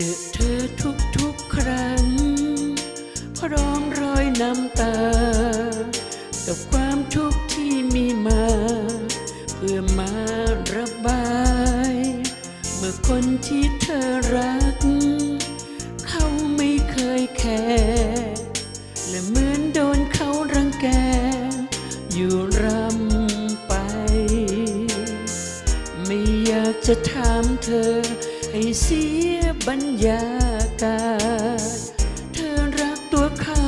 จอเธอทุกทุกครั้ง พร้อมรอยน้ำตา กับความทุกข์ที่มีมา เพื่อมาระบาย เมื่อคนที่เธอรัก เขาไม่เคยแคร์และเหมือนโดนเขารังแก อยู่รำไป ไม่อยากจะถามเธอ ให้เสียบรรยากาศ เธอรักตัวเขา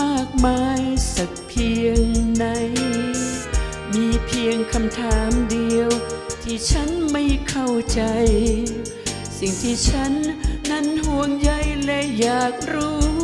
มากมายสักเพียงไหน มีเพียงคำถามเดียว ที่ฉันไม่เข้าใจ สิ่งที่ฉันนั้นห่วงใยและอยากรู้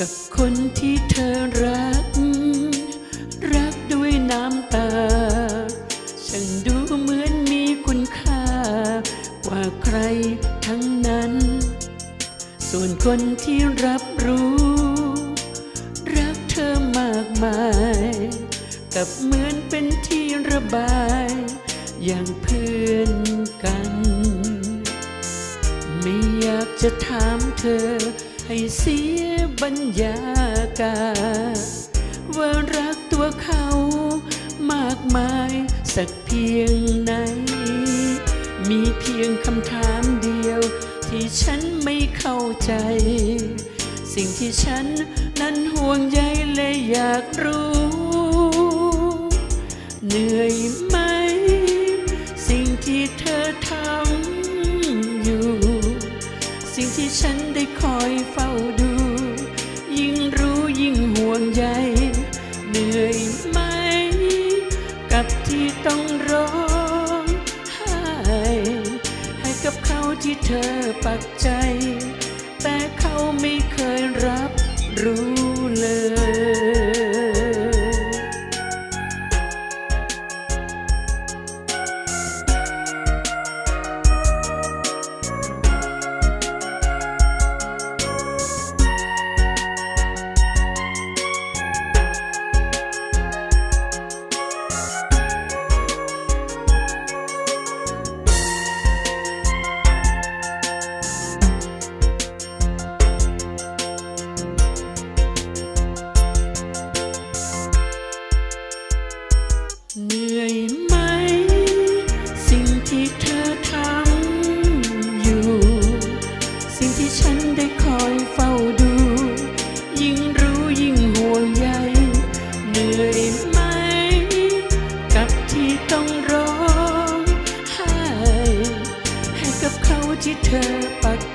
กับคนที่เธอรัก รักด้วยน้ำตาฉันดูเหมือนมีคุณค่า กว่าใครทั้งนั้น ส่วนคนที่รับรู้ รักเธอมากมาย กับเหมือนเป็นที่ระบาย อย่างเพื่อนกัน ไม่อยากจะถามเธอ ให้เสียบรรยากาศว่ารักตัวเขามากมายสักเพียงไหน มีเพียงคำถามเดียว ที่ฉันไม่เข้าใจ สิ่งที่ฉันนั้นห่วงใยและอยากรู้ เหนื่อยไหม ต้องร้องไห้ให้กับเขาที่เธอปักใจ แต่เขาไม่เคยรับรู้เลย อง